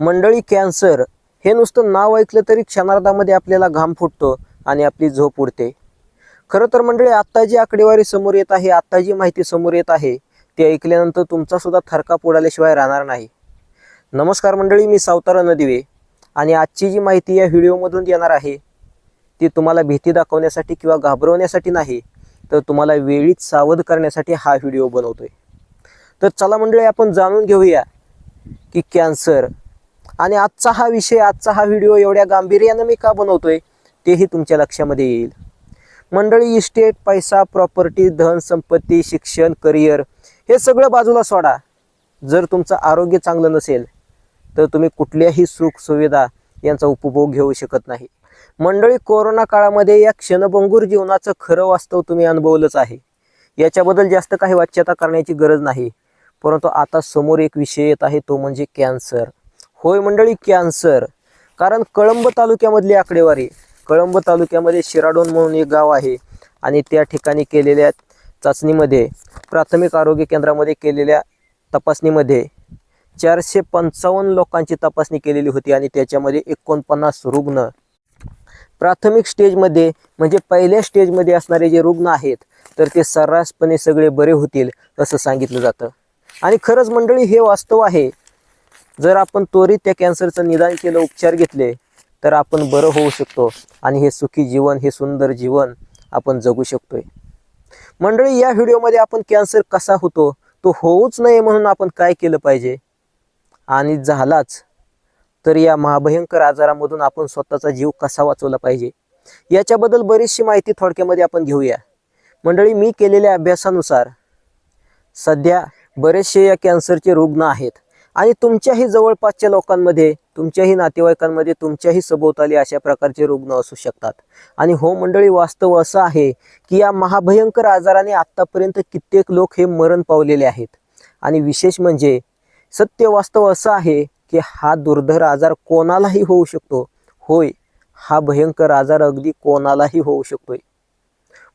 मंडळी कॅन्सर हे नुसतं नाव ऐकलं तरी क्षणार्धामध्ये आपल्याला घाम फुटतो आणि आपली झोप उडते. खरं तर मंडळी आत्ता जी आकडेवारी समोर येत आहे आत्ता जी माहिती समोर येत आहे. ते ऐकल्यानंतर तुमचासुद्धा थरकाप उडाल्याशिवाय राहणार नाही. नमस्कार मंडळी मी सावतारा नदिवे आणि आजची जी माहिती या व्हिडिओमधून येणार आहे ती तुम्हाला भीती दाखवण्यासाठी किंवा घाबरवण्यासाठी नाही तर तुम्हाला वेळीच सावध करण्यासाठी हा व्हिडिओ बनवतोय. तर चला मंडळी आपण जाणून घेऊया की कॅन्सर आणि आजचा हा विषय आजचा हा व्हिडिओ एवढ्या गांभीर्यानं मी का बनवतोय तेही तुमच्या लक्षामध्ये येईल. मंडळी इस्टेट पैसा प्रॉपर्टी धन संपत्ती शिक्षण करिअर हे सगळं बाजूला सोडा. जर तुमचं आरोग्य चांगलं नसेल तर तुम्ही कुठल्याही सुख सुविधा यांचा उपभोग घेऊ शकत नाही. मंडळी कोरोना काळामध्ये या क्षणभंगूर जीवनाचं खरं वास्तव तुम्ही अनुभवलंच आहे. याच्याबद्दल जास्त काही वाच्यता करण्याची गरज नाही. परंतु आता समोर एक विषय येत आहे तो म्हणजे कॅन्सर. होय मंडळी कॅन्सर. कारण कळंब तालुक्यामधली आकडेवारी कळंब तालुक्यामध्ये शिराडोन म्हणून एक गाव आहे आणि त्या ठिकाणी केलेल्या चाचणीमध्ये प्राथमिक आरोग्य केंद्रामध्ये केलेल्या तपासणीमध्ये चारशे पंचावन्न लोकांची तपासणी केलेली होती आणि त्याच्यामध्ये एकोणपन्नास रुग्ण. प्राथमिक स्टेजमध्ये म्हणजे पहिल्या स्टेजमध्ये असणारे जे रुग्ण आहेत तर ते सर्रासपणे सगळे बरे होतील असं सांगितलं जातं. आणि खरंच मंडळी हे वास्तव आहे. जर आपण त्वरित त्या कॅन्सरचं निदान केलं उपचार घेतले तर आपण बरं होऊ शकतो. आणि हे सुखी जीवन हे सुंदर जीवन आपण जगू शकतोय. मंडळी या व्हिडिओमध्ये आपण कॅन्सर कसा होतो तो होऊच नये म्हणून आपण काय केलं पाहिजे? आणि झालाच. तर या महाभयंकर आजारामधून आपण स्वतःचा जीव कसा वाचवला पाहिजे? याच्याबद्दल बरीचशी माहिती थोडक्यामध्ये आपण घेऊया. मंडळी मी केलेल्या अभ्यासानुसार सध्या बरेचसे या कॅन्सरचे रुग्ण आहेत. आणि तुमच्याही जवळपासच्या लोकांमध्ये तुमच्याही नातेवाईकांमध्ये तुमच्याही सभोवताली अशा प्रकारचे रुग्ण असू शकतात. आणि हो मंडळी वास्तव असं आहे की या महाभयंकर आजाराने आत्तापर्यंत कित्येक लोक हे मरण पावलेले आहेत. आणि विशेष म्हणजे सत्य वास्तव असं आहे की हा दुर्धर आजार कोणालाही होऊ शकतो. होय हा भयंकर आजार अगदी कोणालाही होऊ शकतोय.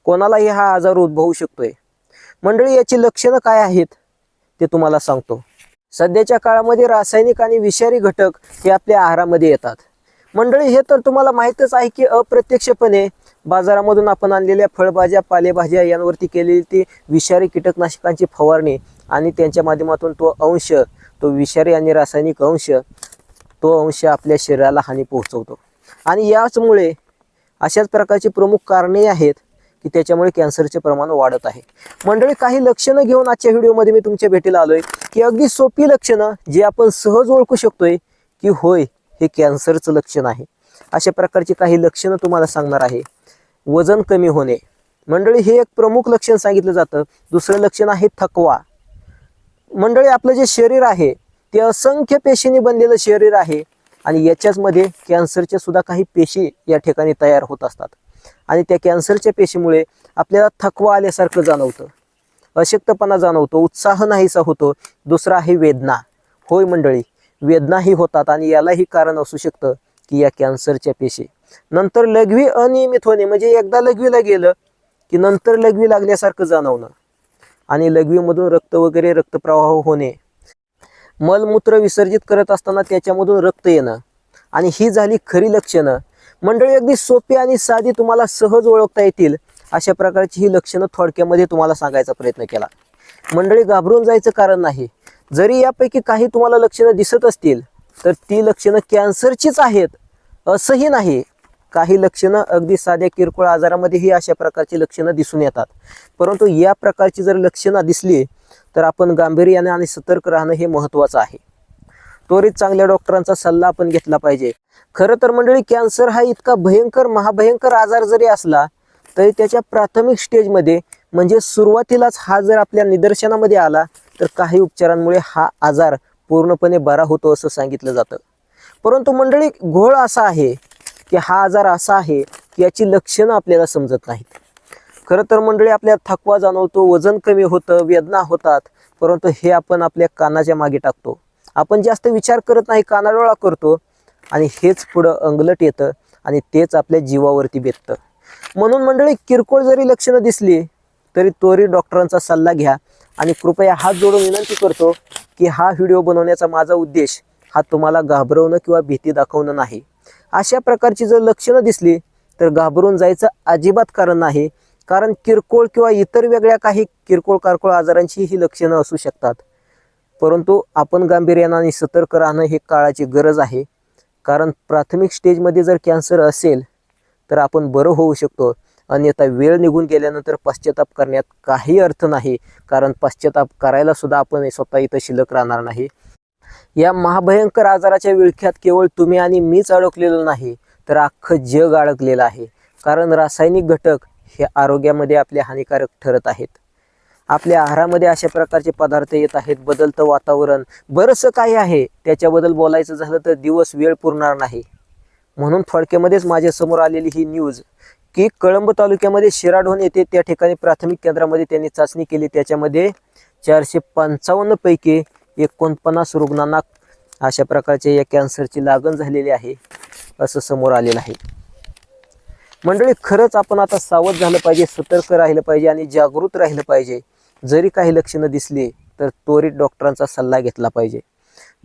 कोणालाही हा आजार उद्भवू शकतोय. मंडळी याची लक्षणं काय आहेत ते तुम्हाला सांगतो. सध्याच्या काळामध्ये रासायनिक आणि विषारी घटक हे आपल्या आहारामध्ये येतात. मंडळी हे तर तुम्हाला माहीतच आहे की अप्रत्यक्षपणे बाजारामधून आपण आणलेल्या फळभाज्या पालेभाज्या यांवरती केलेली ती विषारी कीटकनाशकांची फवारणी आणि त्यांच्या माध्यमातून तो अंश तो विषारी आणि रासायनिक अंश तो अंश आपल्या शरीराला हानी पोहोचवतो. आणि याचमुळे अशाच प्रकारची प्रमुख कारणे आहेत की त्याच्यामुळे कॅन्सरचे प्रमाण वाढत आहे. मंडळी काही लक्षणं घेऊन आजच्या व्हिडिओमध्ये मी तुमच्या भेटीला आलोय की अगदी सोपी लक्षणं जी आपण सहज ओळखू शकतोय की होय हे कॅन्सरचं लक्षण आहे. अशा प्रकारची काही लक्षणं तुम्हाला सांगणार आहे. वजन कमी होणे. मंडळी हे एक प्रमुख लक्षण सांगितलं जातं. दुसरं लक्षण आहे थकवा. मंडळी आपलं जे शरीर आहे ते असंख्य पेशींनी बनलेलं शरीर आहे आणि याच्याचमध्ये कॅन्सरच्या सुद्धा काही पेशी या ठिकाणी तयार होत असतात. आणि त्या कॅन्सरच्या पेशीमुळे आपल्याला थकवा आल्यासारखं जाणवतं. अशक्तपणा जाणवतो उत्साह नाहीसा होतो दुसरा आहे वेदना. होय मंडळी वेदनाही होतात आणि यालाही कारण असू शकतं की या कॅन्सरच्या पेशी. नंतर लघवी अनियमित होणे म्हणजे एकदा लघवीला गेलं की नंतर लघवी लागल्यासारखं जाणवणं. आणि लघवीमधून रक्त वगैरे रक्तप्रवाह होणे. मलमूत्र विसर्जित करत असताना त्याच्यामधून रक्त येणं. आणि ही झाली खरी लक्षणं. मंडळी अगदी सोपी आणि साधी तुम्हाला सहज ओळखता येतील. अशा प्रकारची ही लक्षणं थोडक्यामध्ये तुम्हाला सांगायचा प्रयत्न केला. मंडळी घाबरून जायचं कारण नाही. जरी यापैकी काही तुम्हाला लक्षणं दिसत असतील तर ती लक्षणं कॅन्सरचीच आहेत असंही नाही. काही लक्षणं अगदी साध्या किरकोळ आजारामध्येही अशा प्रकारची लक्षणं दिसून येतात. परंतु या प्रकारची जर लक्षणं दिसली तर आपण गांभीर्याने आणि सतर्क राहणं हे महत्त्वाचं आहे. त्वरित चांगल्या डॉक्टरांचा सल्ला आपण घेतला पाहिजे. खरं तर मंडळी कॅन्सर हा इतका भयंकर महाभयंकर आजार जरी असला तरी त्याच्या प्राथमिक स्टेजमध्ये म्हणजे सुरुवातीलाच हा जर आपल्या निदर्शनामध्ये आला तर काही उपचारांमुळे हा आजार पूर्णपणे बरा होतो असं सांगितलं जातं. परंतु मंडळी घोळ असा आहे की हा आजार असा आहे की याची लक्षणं आपल्याला समजत नाहीत. खरं तर मंडळी आपल्याला थकवा जाणवतो वजन कमी होतं वेदना होतात परंतु हे आपण आपल्या कानाच्या मागे टाकतो. आपण जास्त विचार करत नाही कानाडोळा करतो. आणि हेच पुढं अंगलट येतं आणि तेच आपल्या जीवावरती बेततं. म्हणून मंडळी किरकोळ जरी लक्षणं दिसली तरी त्वरित डॉक्टरांचा सल्ला घ्या. आणि कृपया हात जोडून विनंती करतो की हा व्हिडिओ बनवण्याचा माझा उद्देश हा तुम्हाला घाबरवणं किंवा भीती दाखवणं नाही. अशा प्रकारची जर लक्षणं दिसली तर घाबरून जायचं अजिबात कारण नाही. कारण किरकोळ किंवा इतर वेगळ्या काही किरकोळ कारकोळ आजारांची ही लक्षणं असू शकतात. परंतु आपण गांभीर्यानं आणि सतर्क राहणं हे काळाची गरज आहे. कारण प्राथमिक स्टेजमध्ये जर कॅन्सर असेल तर आपण बरं होऊ शकतो. अन्यथा वेळ निघून गेल्यानंतर पश्चाताप करण्यात काही अर्थ नाही. कारण पश्चाताप करायला सुद्धा आपण स्वतः इथं शिल्लक राहणार नाही. या महाभयंकर आजाराच्या विळख्यात केवळ तुम्ही आणि मीच अडकलेलं नाही तर अख्खं जग अडकलेलं आहे. कारण रासायनिक घटक हे आरोग्यामध्ये आपले हानिकारक ठरत आहेत. आपल्या आहारामध्ये अशा प्रकारचे पदार्थ येत आहेत बदलतं वातावरण बरंचसं काही आहे? त्याच्याबद्दल बोलायचं झालं तर दिवस वेळ पुरणार नाही. म्हणून थोडक्यामध्येच माझ्यासमोर आलेली ही न्यूज की कळंब तालुक्यामध्ये शिराढोण येथे त्या ठिकाणी प्राथमिक केंद्रामध्ये त्यांनी चाचणी केली. त्याच्यामध्ये चारशे पंचावन्न पैकी एकोणपन्नास रुग्णांना अशा प्रकारच्या या कॅन्सरची लागण झालेली आहे असं समोर आलेलं आहे. मंडळी खरंच आपण आता सावध झालं पाहिजे सतर्क राहिलं पाहिजे आणि जागृत राहिलं पाहिजे. जरी काही लक्षणं दिसली तर त्वरित डॉक्टरांचा सल्ला घेतला पाहिजे.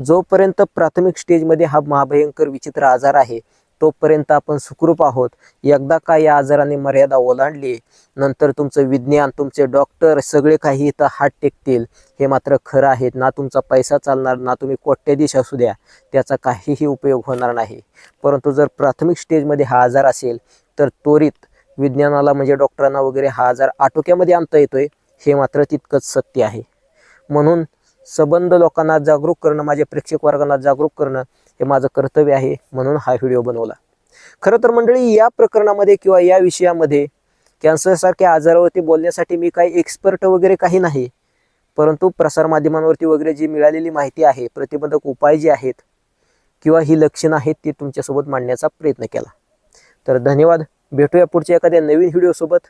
जोपर्यंत प्राथमिक स्टेजमध्ये हा महाभयंकर विचित्र आजार आहे तोपर्यंत आपण सुखरूप आहोत. एकदा का या आजाराने मर्यादा ओलांडली नंतर तुमचं विज्ञान तुमचे डॉक्टर सगळे काही इथं हात टेकतील. हे मात्र खरं आहे ना तुमचा पैसा चालणार ना तुम्ही कोट्याधीश असू द्या. त्याचा काहीही उपयोग होणार नाही. परंतु जर प्राथमिक स्टेजमध्ये हा आजार असेल तर त्वरित विज्ञानाला म्हणजे डॉक्टरांना वगैरे हा आजार आटोक्यामध्ये आणता येतोय. हे मात्र तितकंच सत्य आहे. म्हणून सबंध लोकांना जागरूक करणं माझ्या प्रेक्षक वर्गांना जागरूक करणं हे माझं कर्तव्य आहे म्हणून हा व्हिडिओ बनवला. खरं तर मंडळी या प्रकरणामध्ये किंवा या विषयामध्ये कॅन्सरसारख्या आजारावरती बोलण्यासाठी मी काही एक्सपर्ट वगैरे काही नाही परंतु प्रसारमाध्यमांवरती वगैरे जी मिळालेली माहिती आहे प्रतिबंधक उपाय जे आहेत किंवा ही लक्षणं आहेत ती तुमच्यासोबत मांडण्याचा प्रयत्न केला. तर धन्यवाद. भेटूया पुढच्या एखाद्या नवीन व्हिडिओसोबत.